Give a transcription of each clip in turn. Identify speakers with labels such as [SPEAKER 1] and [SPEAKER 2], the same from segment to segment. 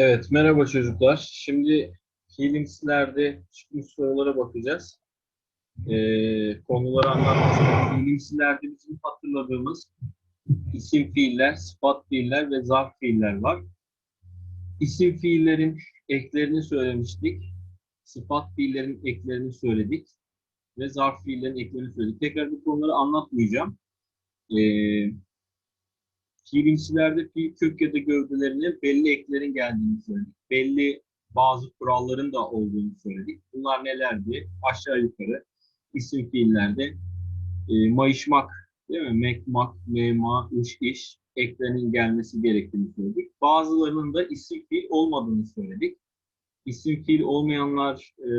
[SPEAKER 1] Evet, merhaba çocuklar. Şimdi fiilimsilerde çıkmış sorulara bakacağız. Ee, konuları anlatmıştık. Fiilimsilerde bizim hatırladığımız isim fiiller, sıfat fiiller ve zarf fiiller var. İsim fiillerin eklerini söylemiştik. Sıfat fiillerin eklerini söyledik. Ve zarf fiillerin eklerini söyledik. Tekrar bu konuları anlatmayacağım. Ee, fiilimsilerde fiil kök ya da gövdelerine belli eklerin geldiğini söyledik. Belli bazı kuralların da olduğunu söyledik. Bunlar nelerdi? Aşağı yukarı isim fiillerde e, mayışmak, değil mi? Mekmak, mema, iş, iş eklerinin gelmesi gerektiğini söyledik. Bazılarının da isim fiil olmadığını söyledik. İsim fiil olmayanlar e,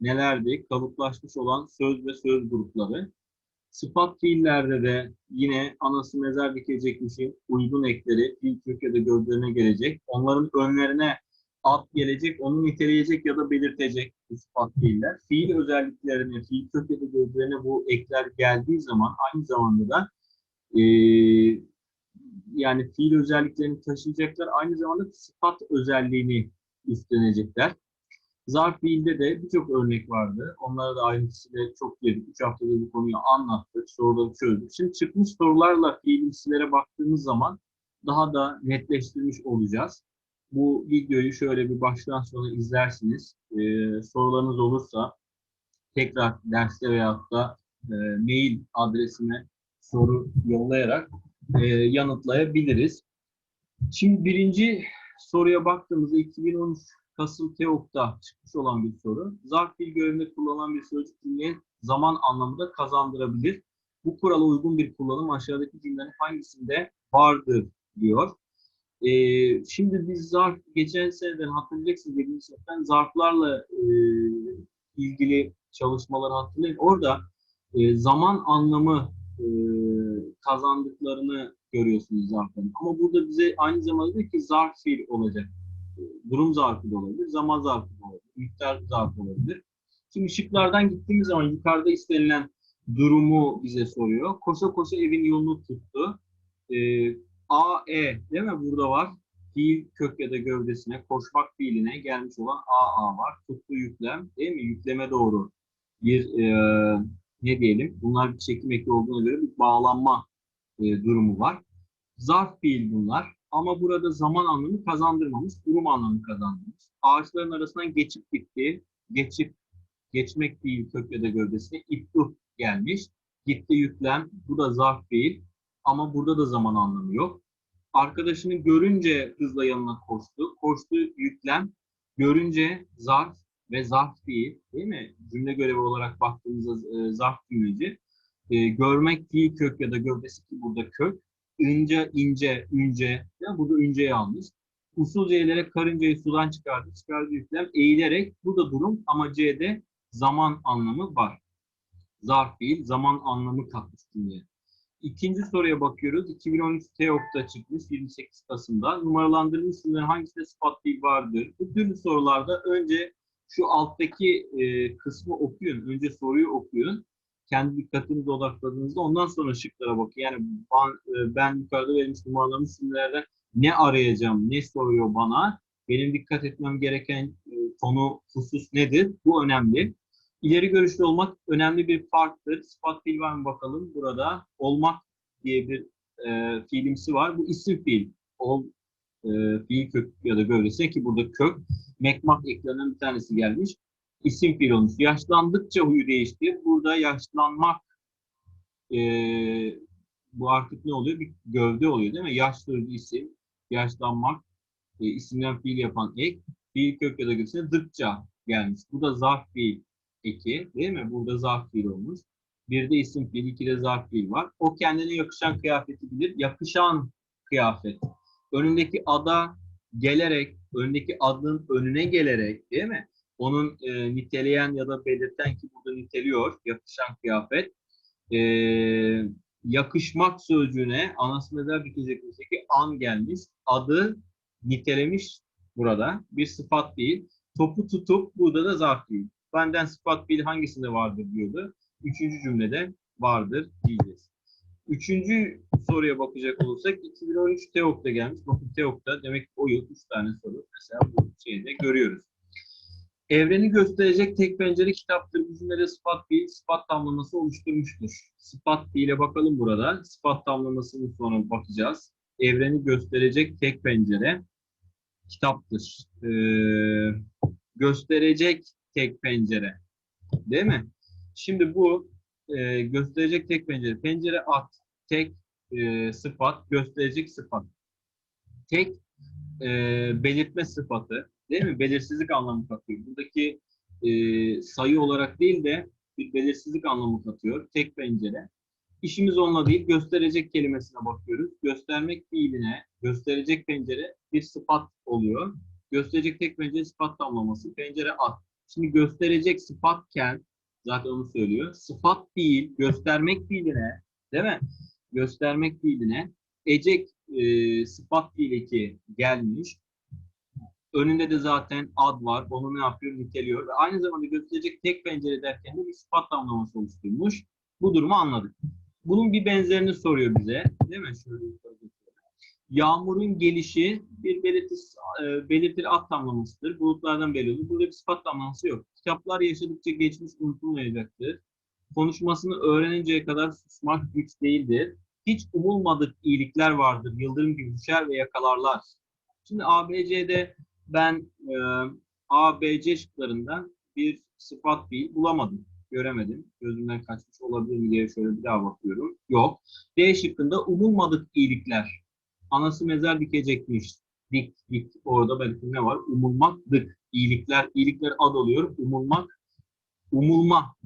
[SPEAKER 1] nelerdi? Kalıplaşmış olan söz ve söz grupları. Sıfat fiillerde de yine anası mezar dikecekmişin uygun ekleri ya da gövdelerine gelecek. Onların önlerine ad gelecek, onu niteleyecek ya da belirtecek bu sıfat fiiller. Fiil özelliklerine, fiil da gövdelerine bu ekler geldiği zaman aynı zamanda da e, yani fiil özelliklerini taşıyacaklar. Aynı zamanda sıfat özelliğini üstlenecekler. Zarf fiilde de birçok örnek vardı. Onlara da ayrıntısıyla çok girdik. Üç haftada bu konuyu anlattık, soruları çözdük. Şimdi çıkmış sorularla fiilimsilere baktığımız zaman daha da netleştirmiş olacağız. Bu videoyu şöyle bir baştan sona izlersiniz. Ee, sorularınız olursa tekrar derste veyahut da e, mail adresine soru yollayarak e, yanıtlayabiliriz. Şimdi birinci soruya baktığımızda 2013 Kasım TEOK'ta çıkmış olan bir soru. Zarf fiil görevinde kullanılan bir sözcük cümleye zaman anlamında kazandırabilir. Bu kurala uygun bir kullanım aşağıdaki cümlenin hangisinde vardır diyor. Ee, şimdi biz zarf, geçen seneden hatırlayacaksınız 7. sınıftan zarflarla e, ilgili çalışmaları hatırlayın. Orada e, zaman anlamı e, kazandıklarını görüyorsunuz zarfların. Ama burada bize aynı zamanda diyor ki zarf fiil olacak durum zarfı da olabilir, zaman zarfı da olabilir, miktar zarfı olabilir. Şimdi şıklardan gittiğimiz zaman yukarıda istenilen durumu bize soruyor. Koşa koşa evin yolunu tuttu. Ee, A, E değil mi? Burada var. Fiil kök ya da gövdesine, koşmak fiiline gelmiş olan A, A var. Tuttu yüklem değil mi? Yükleme doğru bir e, ne diyelim? Bunlar bir çekim eki olduğuna göre bir bağlanma e, durumu var. Zarf fiil bunlar. Ama burada zaman anlamı kazandırmamış, durum anlamı kazandırmış. Ağaçların arasından geçip gitti, geçip, geçmek değil kök ya da gövdesine, iptuh gelmiş. Gitti yüklem, bu da zarf değil. Ama burada da zaman anlamı yok. Arkadaşını görünce hızla yanına koştu. Koştu yüklem, görünce zarf ve zarf değil. Değil mi? Cümle görevi olarak baktığımızda e, zarf cümleci. E, görmek değil kök ya da gövdesi ki burada kök ince, ince, ünce. Yani burada ünceyi almış. Usul C'lere karıncayı sudan çıkardı. Çıkardı yüklem eğilerek. Bu da durum ama C'de zaman anlamı var. Zarf değil, zaman anlamı katmış cümleye. İkinci soruya bakıyoruz. 2013 TEOK'ta çıkmış 28 Kasım'da. Numaralandırılmış cümlelerin hangisinde sıfat değil vardır? Bu türlü sorularda önce şu alttaki e, kısmı okuyun. Önce soruyu okuyun kendi dikkatinize odakladığınızda ondan sonra şıklara bakın. Yani ben, e, ben yukarıda verilmiş numaralı isimlerden ne arayacağım, ne soruyor bana, benim dikkat etmem gereken e, konu, husus nedir? Bu önemli. İleri görüşlü olmak önemli bir farktır. Sıfat fiil var mı bakalım? Burada olmak diye bir e, fiilimsi var. Bu isim fiil. Ol, e, fiil kök ya da gövdesi ki burada kök. Mekmak eklenen bir tanesi gelmiş isim fiil olmuş. Yaşlandıkça huyu değişti. Burada yaşlanmak e, bu artık ne oluyor? Bir gövde oluyor değil mi? Yaşlı isim, yaşlanmak, e, isimden fiil yapan ek, fiil kök ya da götürsene dıkça gelmiş. Bu da zarf fiil eki değil mi? Burada zarf fiil olmuş. Bir de isim fiil, iki de zarf fiil var. O kendine yakışan kıyafeti bilir. Yakışan kıyafet. Önündeki ada gelerek, önündeki adın önüne gelerek değil mi? Onun e, niteleyen ya da belirten ki burada niteliyor yakışan kıyafet. E, yakışmak sözcüğüne anasını da bitecek ki an gelmiş. Adı nitelemiş burada. Bir sıfat değil. Topu tutup burada da zarf değil. Benden sıfat değil hangisinde vardır diyordu. Üçüncü cümlede vardır diyeceğiz. Üçüncü soruya bakacak olursak 2013 TEOK'ta gelmiş. Bakın TEOK'ta demek ki o yıl 3 tane soru mesela bu şeyde görüyoruz. Evreni gösterecek tek pencere kitaptır. Bizimlere sıfat fiil, sıfat tamlaması oluşturmuştur. Sıfat fiile bakalım burada. Sıfat tamlamasını sonra bakacağız. Evreni gösterecek tek pencere kitaptır. Ee, gösterecek tek pencere. Değil mi? Şimdi bu e, gösterecek tek pencere. Pencere at, tek e, sıfat, gösterecek sıfat. Tek e, belirtme sıfatı, değil mi? Belirsizlik anlamı katıyor. Buradaki e, sayı olarak değil de bir belirsizlik anlamı katıyor. Tek pencere. İşimiz onunla değil, gösterecek kelimesine bakıyoruz. Göstermek fiiline, gösterecek pencere bir sıfat oluyor. Gösterecek tek pencere sıfat tamlaması, pencere at. Şimdi gösterecek sıfatken, zaten onu söylüyor. Sıfat fiil, göstermek fiiline, değil mi? Göstermek fiiline, ecek e, sıfat fiili ki gelmiş. Önünde de zaten ad var. Onu ne yapıyor? Niteliyor. Ve aynı zamanda gösterecek tek pencere derken de bir sıfat tamlaması oluşturmuş. Bu durumu anladık. Bunun bir benzerini soruyor bize. Değil mi? Şöyle. Yağmurun gelişi bir belirtir, e, belirtir ad tamlamasıdır. Bulutlardan belli olur. Burada bir sıfat tamlaması yok. Kitaplar yaşadıkça geçmiş unutulmayacaktır. Konuşmasını öğreninceye kadar susmak güç değildir. Hiç umulmadık iyilikler vardır. Yıldırım gibi düşer ve yakalarlar. Şimdi ABC'de ben e, ABC şıklarından bir sıfat fiil bulamadım. Göremedim. Gözümden kaçmış olabilir diye şöyle bir daha bakıyorum. Yok. D şıkkında umulmadık iyilikler. Anası mezar dikecekmiş. Dik, dik. Orada belki ne var? Umulmaktık. İyilikler, iyilikler ad oluyor. Umulmak, umulma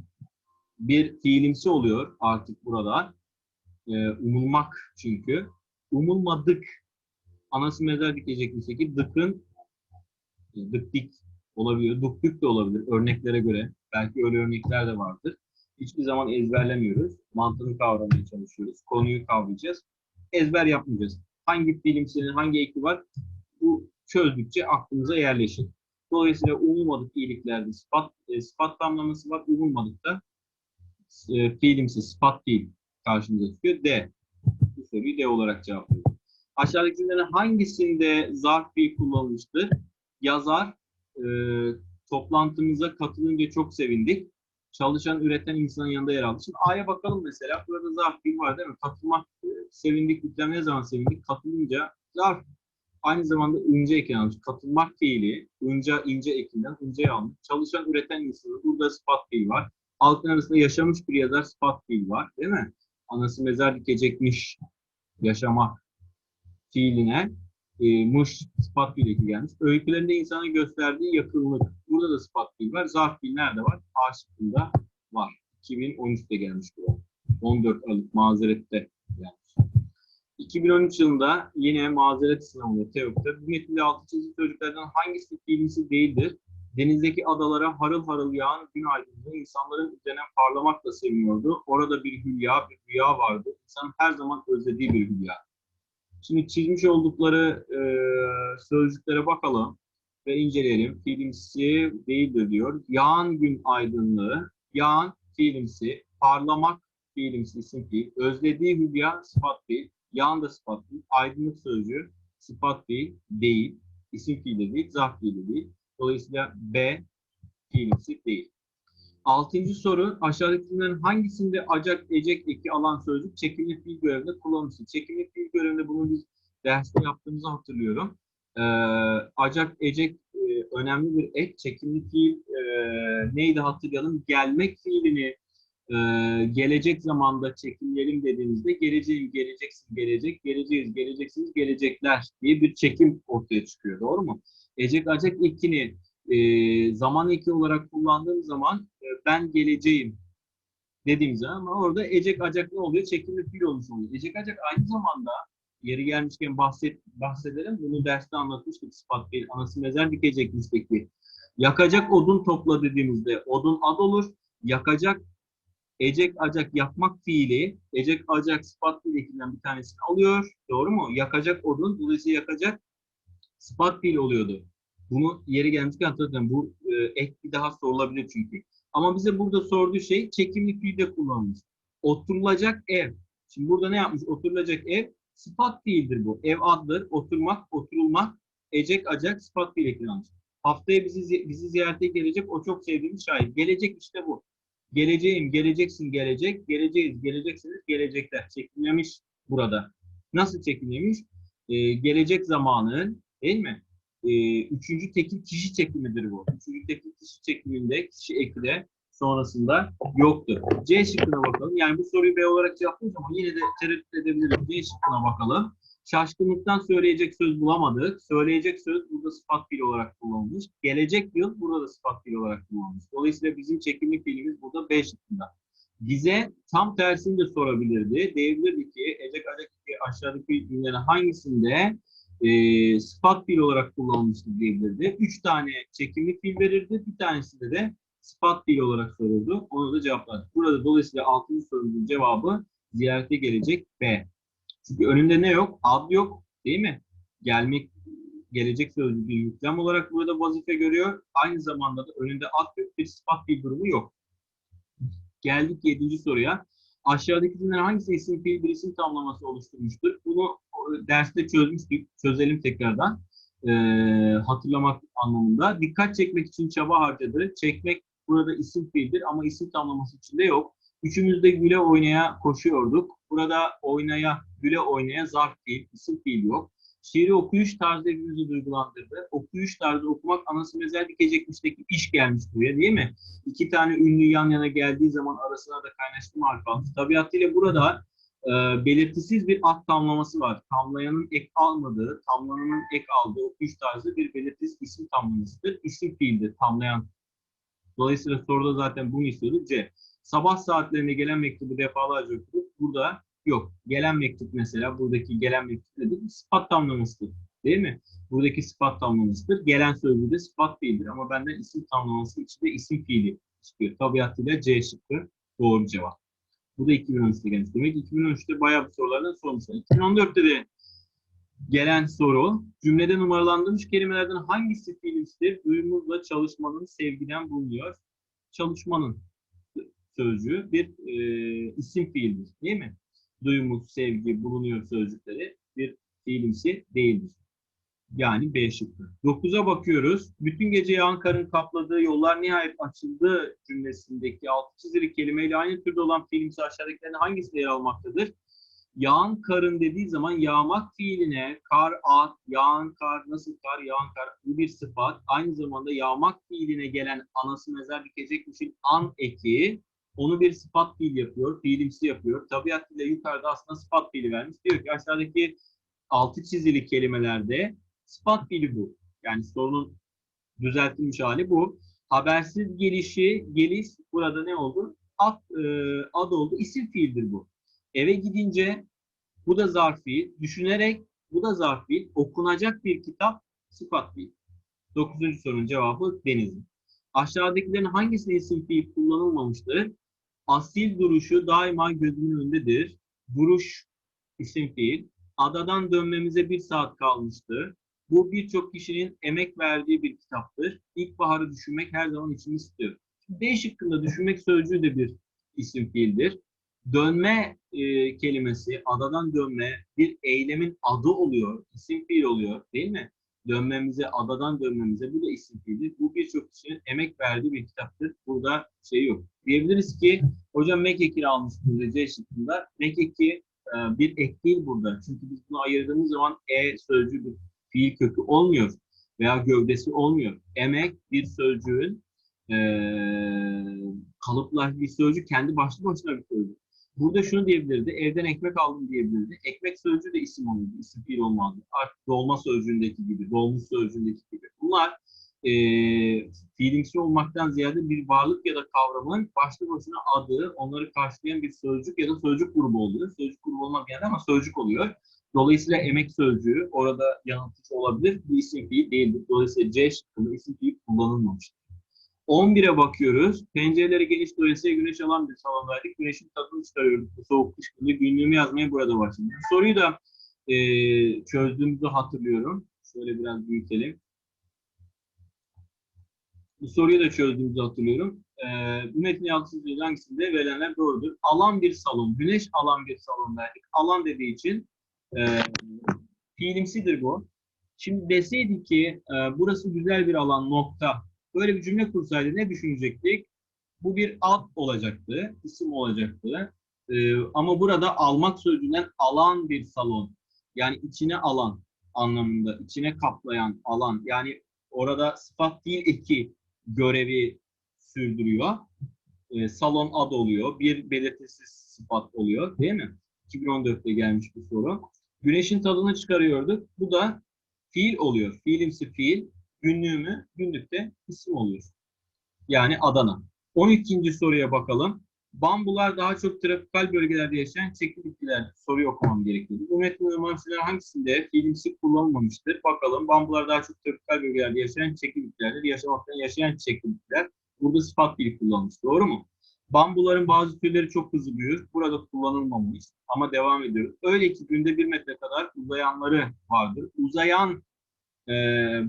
[SPEAKER 1] bir fiilimsi oluyor artık burada. Ee, umulmak çünkü. Umulmadık. Anası mezar dikecekmiş dıkın dık dik olabilir. Duk dük de olabilir örneklere göre. Belki öyle örnekler de vardır. Hiçbir zaman ezberlemiyoruz. Mantığını kavramaya çalışıyoruz. Konuyu kavrayacağız. Ezber yapmayacağız. Hangi fiilimsinin hangi eki var? Bu çözdükçe aklımıza yerleşir. Dolayısıyla umulmadık iyiliklerde sıfat, e, sıfat tamlaması var. Umulmadıkta e, fiilimsi, sıfat fiil karşımıza çıkıyor. D. Bu soruyu D olarak cevaplıyoruz. Aşağıdakilerin hangisinde zarf fiil kullanılmıştır? Yazar, e, toplantımıza katılınca çok sevindik. Çalışan, üreten insanın yanında yer aldı. Şimdi A'ya bakalım mesela. Burada zarf fiil var değil mi? Katılmak, e, sevindik, yüklem ne zaman sevindik? Katılınca zarf. Aynı zamanda ince eki almış. Katılmak fiili, ince, ince ekinden ince almış. Çalışan, üreten insanın burada sıfat fiil var. Halkın arasında yaşamış bir yazar sıfat fiil var. Değil mi? Anası mezar dikecekmiş. Yaşamak fiiline e, muş eki gelmiş. Öykülerinde insanın gösterdiği yakınlık. Burada da sıfat fiil var. Zarf nerede var? A var. 2013'te gelmiş bu. 14 Aralık mazerette gelmiş. 2013 yılında yine mazeret sınavında TEOK'ta bu metinde altı çizili çocuklardan hangisi fiilimsi değildir? Denizdeki adalara harıl harıl yağan gün aydınlığı insanların üzerine parlamakla seviniyordu. Orada bir hülya, bir rüya vardı. İnsanın her zaman özlediği bir hülya. Şimdi çizmiş oldukları e, sözcüklere bakalım ve inceleyelim. Fiilimsi değildir diyor. Yağan gün aydınlığı, yağan fiilimsi, parlamak fiilimsi isim fiil, özlediği hülya sıfat fiil, yağan da sıfat fiil, aydınlık sözcüğü sıfat fiil değil, isim fiil de değil, zarf fiil de değil. Dolayısıyla B fiilimsi değil. Altıncı soru aşağıdakilerin hangisinde acak, ecek eki alan sözcük çekimli fiil görevinde kullanılmıştır? Çekimli fiil görevinde bunu biz derste yaptığımızı hatırlıyorum. Ee, acak, ecek e, önemli bir ek. Çekimli fiil e, neydi hatırlayalım? Gelmek fiilini e, gelecek zamanda çekimleyelim dediğimizde geleceğim, geleceksin, gelecek, geleceğiz, geleceksiniz, gelecekler diye bir çekim ortaya çıkıyor. Doğru mu? Ecek, acak ekini e, zaman eki olarak kullandığım zaman e, ben geleceğim dediğim zaman ama orada ecek acak ne oluyor? Çekimli fiil olmuş oluyor. Ecek acak aynı zamanda yeri gelmişken bahset, bahsedelim. Bunu derste anlatmıştık sıfat fiil. Anası mezar dikecekmiş peki. Yakacak odun topla dediğimizde odun ad olur. Yakacak ecek acak yapmak fiili ecek acak sıfat fiil ekinden bir tanesini alıyor. Doğru mu? Yakacak odun dolayısıyla yakacak sıfat fiil oluyordu. Bunu yeri gelmişken hatırlatıyorum. Bu e, ek bir daha sorulabilir çünkü. Ama bize burada sorduğu şey çekimli fiilde kullanılmış. Oturulacak ev. Şimdi burada ne yapmış? Oturulacak ev sıfat fiildir bu. Ev addır. Oturmak, oturulmak, ecek, acak sıfat fiil eklenmiş. Haftaya bizi zi- bizi ziyarete gelecek o çok sevdiğimiz şair. Gelecek işte bu. Geleceğim, geleceksin, gelecek, geleceğiz, geleceksiniz, gelecekler. Çekimlemiş burada. Nasıl çekimlemiş? Ee, gelecek zamanın, değil mi? Ee, üçüncü tekil kişi çekimidir bu. Üçüncü tekil kişi çekiminde kişi ekle sonrasında yoktur. C şıkkına bakalım. Yani bu soruyu B olarak cevaplıyoruz ama yine de tereddüt edebiliriz. C şıkkına bakalım. Şaşkınlıktan söyleyecek söz bulamadık. Söyleyecek söz burada sıfat fiil olarak kullanılmış. Gelecek yıl burada da sıfat fiil olarak kullanılmış. Dolayısıyla bizim çekimli fiilimiz burada B şıkkında. Bize tam tersini de sorabilirdi. Diyebilirdi ki Ecek iki aşağıdaki cümlelerin hangisinde e, sıfat fiil olarak kullanılmıştır diyebilirdi. Üç tane çekimli fiil verirdi. Bir tanesinde de sıfat fiil olarak soruldu. Onu da cevaplar. Burada dolayısıyla 6. sorunun cevabı ziyarete gelecek B. Çünkü önünde ne yok? Ad yok. Değil mi? Gelmek, gelecek sözcüğü bir yüklem olarak burada vazife görüyor. Aynı zamanda da önünde ad yok. Bir sıfat fiil durumu yok. Geldik 7. soruya. Aşağıdaki cümleler hangisi isim fiil bir isim tamlaması oluşturmuştur? Bunu e, derste çözmüştük. Çözelim tekrardan. Ee, hatırlamak anlamında. Dikkat çekmek için çaba harcadı. Çekmek burada isim fiildir ama isim tamlaması içinde yok. Üçümüz de güle oynaya koşuyorduk. Burada oynaya, güle oynaya zarf fiil, isim fiil yok. Şiiri okuyuş tarzı hepimizi duygulandırdı. Okuyuş tarzı okumak anası mezel dikecekmişteki iş gelmiş buraya değil mi? İki tane ünlü yan yana geldiği zaman arasına da kaynaştırma harfi almış. Tabiatıyla burada e, belirtisiz bir ad tamlaması var. Tamlayanın ek almadığı, tamlananın ek aldığı okuyuş tarzı bir belirtisiz isim tamlamasıdır. İsim fiildir, tamlayan. Dolayısıyla soruda zaten bunu istiyordu. C. Sabah saatlerinde gelen mektubu defalarca okuduk. Burada yok. Gelen mektup mesela, buradaki gelen mektup nedir? Sıfat tamlamasıdır. Değil mi? Buradaki sıfat tamlamasıdır. Gelen sözcüğü de sıfat fiildir. Ama benden isim tamlaması içinde isim fiili çıkıyor. Tabiatıyla C şıkkı doğru cevap. Bu da 2013'te gelmiş. Demek ki 2013'te bayağı bir sorulardan sormuşlar. 2014'te de gelen soru, cümlede numaralandırılmış kelimelerden hangisi fiilimsidir? Duyumuzla çalışmanın sevgiden bulunuyor. Çalışmanın sözcüğü bir e, isim fiildir. Değil mi? Duyumuz, sevgi, bulunuyor sözcükleri bir fiilimsi değildir. Yani B şıkkı. 9'a bakıyoruz. Bütün gece yağan karın kapladığı yollar nihayet açıldı cümlesindeki altı çizili kelimeyle aynı türde olan fiilimsi aşağıdakilerin hangisinde yer almaktadır? Yağan karın dediği zaman yağmak fiiline kar at, yağan kar, nasıl kar, yağan kar bu bir sıfat. Aynı zamanda yağmak fiiline gelen anası mezar dikecekmişin an eki onu bir sıfat fiil yapıyor, fiilimsi yapıyor. Tabiatıyla yukarıda aslında sıfat fiili vermiş. Diyor ki aşağıdaki altı çizili kelimelerde sıfat fiili bu. Yani sorunun düzeltilmiş hali bu. Habersiz gelişi, geliş burada ne oldu? Ad, e, ad oldu. İsim fiildir bu. Eve gidince bu da zarf fiil. Düşünerek bu da zarf fiil. Okunacak bir kitap sıfat fiil. Dokuzuncu sorunun cevabı Denizli. Aşağıdakilerin hangisinde isim fiil kullanılmamıştır? Asil duruşu daima gözümün önündedir. Duruş isim fiil. Adadan dönmemize bir saat kalmıştı. Bu birçok kişinin emek verdiği bir kitaptır. İlkbaharı düşünmek her zaman içimi istiyor. D şıkkında düşünmek sözcüğü de bir isim fiildir. Dönme e, kelimesi, adadan dönme bir eylemin adı oluyor, isim fiil oluyor değil mi? Dönmemize, adadan dönmemize bu da isim fiildir. Bu birçok kişinin emek verdiği bir kitaptır. Burada şey yok. Diyebiliriz ki hocam mek ekini almış burada C şıkkında. Mek eki e, bir ek değil burada. Çünkü biz bunu ayırdığımız zaman e sözcüğü bir fiil kökü olmuyor veya gövdesi olmuyor. Emek bir sözcüğün e, kalıplar bir sözcük kendi başlı başına bir sözcük. Burada şunu diyebilirdi, evden ekmek aldım diyebilirdi. Ekmek sözcüğü de isim olurdu, isim fiil olmazdı. Artık dolma sözcüğündeki gibi, dolmuş sözcüğündeki gibi. Bunlar e, fiilimsi olmaktan ziyade bir varlık ya da kavramın başlı başına adı, onları karşılayan bir sözcük ya da sözcük grubu oluyor. Sözcük grubu olmak yani ama sözcük oluyor. Dolayısıyla emek sözcüğü orada yanıltıcı olabilir. Bu isim fiil değildir. Dolayısıyla C şıkkında isim fiil kullanılmamıştır. 11'e bakıyoruz. Pencereleri geniş dolayısıyla güneş alan bir salondaydık. Güneşin tadını çıkarıyoruz. Bu soğuk kış günü günlüğümü yazmaya burada başladım. Bu soruyu da e, çözdüğümüzü hatırlıyorum. Şöyle biraz büyütelim. Bu soruyu da çözdüğümüzü hatırlıyorum. e, metin yazısının hangisinde verilenler doğrudur? Alan bir salon, güneş alan bir salon verdik. Alan dediği için e, fiilimsidir bu. Şimdi deseydik ki e, burası güzel bir alan nokta. Böyle bir cümle kursaydı ne düşünecektik? Bu bir ad olacaktı, isim olacaktı. E, ama burada almak sözcüğünden alan bir salon. Yani içine alan anlamında, içine kaplayan alan. Yani orada sıfat değil eki görevi sürdürüyor. E, salon ad oluyor. Bir belirtisiz sıfat oluyor değil mi? 2014'te gelmiş bir soru. Güneşin tadını çıkarıyorduk. Bu da fiil oluyor. Fiilimsi fiil. Günlüğümü günlükte isim oluyor. Yani Adana. 12. soruya bakalım. Bambular daha çok tropikal bölgelerde yaşayan çekil bitkiler soruyu okumam gerekiyor. Bu metnin uygulamalar hangisinde fiilimsi kullanılmamıştır? Bakalım. Bambular daha çok tropikal bölgelerde yaşayan çekil bitkilerdir. Yaşamaktan yaşayan çekil bitkiler. Burada sıfat fiil kullanılmış. Doğru mu? Bambuların bazı türleri çok hızlı büyür. Burada kullanılmamış ama devam ediyor. Öyle ki günde bir metre kadar uzayanları vardır. Uzayan e,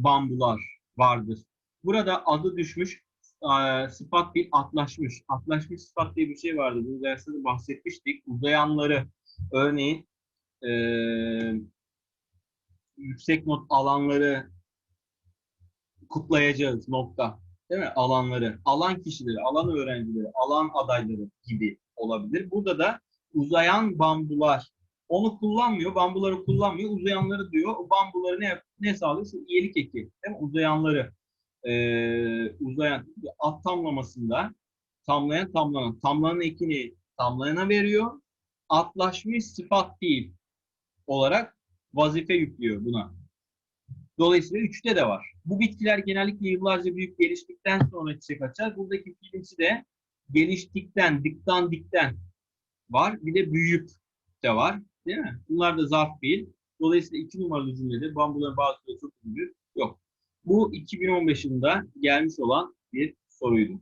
[SPEAKER 1] bambular vardır. Burada adı düşmüş e, sıfat bir atlaşmış. Atlaşmış sıfat diye bir şey vardı. Bu derste de bahsetmiştik. Uzayanları örneğin e, yüksek not alanları kutlayacağız nokta. Değil mi? Alanları, alan kişileri, alan öğrencileri, alan adayları gibi olabilir. Burada da uzayan bambular. Onu kullanmıyor, bambuları kullanmıyor, uzayanları diyor. O bambuları ne ne sağlıyor? Şu iyilik eki, değil mi? Uzayanları. Ee, uzayan, at tamlamasında tamlayan tamlanan. Tamlanan ekini tamlayana veriyor. Atlaşmış sıfat değil olarak vazife yüklüyor buna. Dolayısıyla üçte de var. Bu bitkiler genellikle yıllarca büyük geliştikten sonra çiçek açar. Buradaki fiilimsi de geliştikten, dikten dikten var. Bir de büyüyüp de var. Değil mi? Bunlar da zarf fiil. Dolayısıyla iki numaralı cümlede bambuların bazıları çok büyük yok. Bu 2015 yılında gelmiş olan bir soruydu.